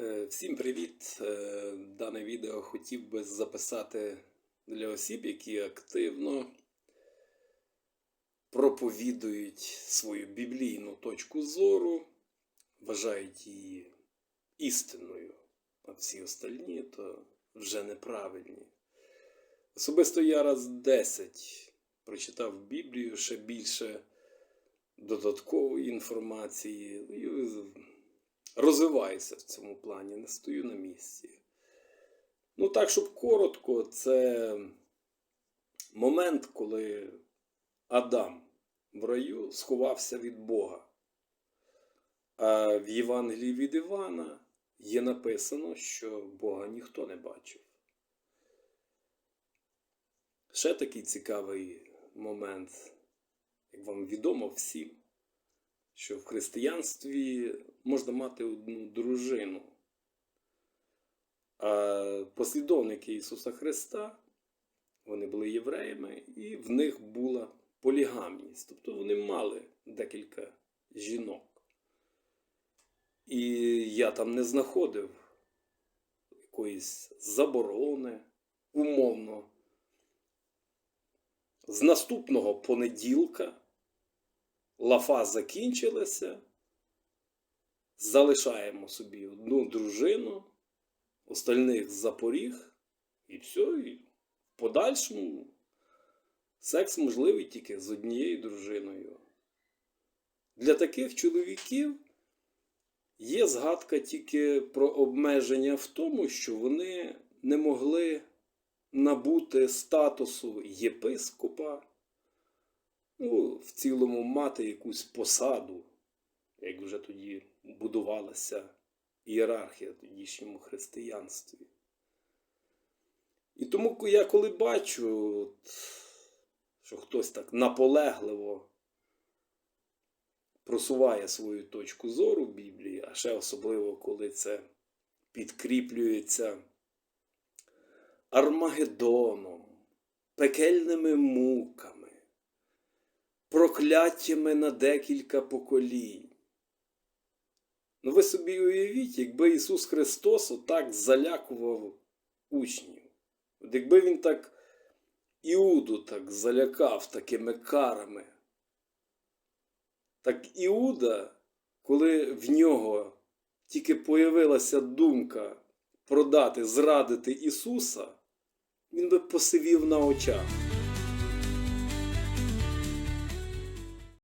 Е, Всім привіт! Е, Дане відео хотів би записати для осіб, які активно проповідують свою біблійну точку зору, вважають її істинною, а всі остальні то вже неправильні. Особисто я раз 10 прочитав Біблію ще більше додаткової інформації. Розвиваюся в цьому плані, не стою на місці. Ну, так, щоб коротко, це момент, коли Адам в раю сховався від Бога. А в Євангелії від Івана є написано, що Бога ніхто не бачив. Ще такий цікавий момент, як вам відомо всім, що в християнстві можна мати одну дружину. А послідовники Ісуса Христа, вони були євреями, і в них була полігамність. Тобто вони мали декілька жінок. І я там не знаходив якоїсь заборони, умовно. З наступного понеділка лафа закінчилася, залишаємо собі одну дружину, остальних запоріг, і все, і в подальшому секс можливий тільки з однією дружиною. Для таких чоловіків є згадка тільки про обмеження в тому, що вони не могли набути статусу єпископа ну, в цілому мати якусь посаду, як вже тоді будувалася ієрархія в тодішньому християнстві. І тому я коли бачу, от, що хтось так наполегливо просуває свою точку зору Біблії, а ще особливо, коли це підкріплюється Армагеддоном, пекельними муками, прокляттями на декілька поколінь. Ну ви собі уявіть, якби Ісус Христос отак залякував учнів. От якби Він так Іуду так залякав такими карами. Так Іуда, коли в нього тільки появилася думка продати, зрадити Ісуса, він би посивів на очах.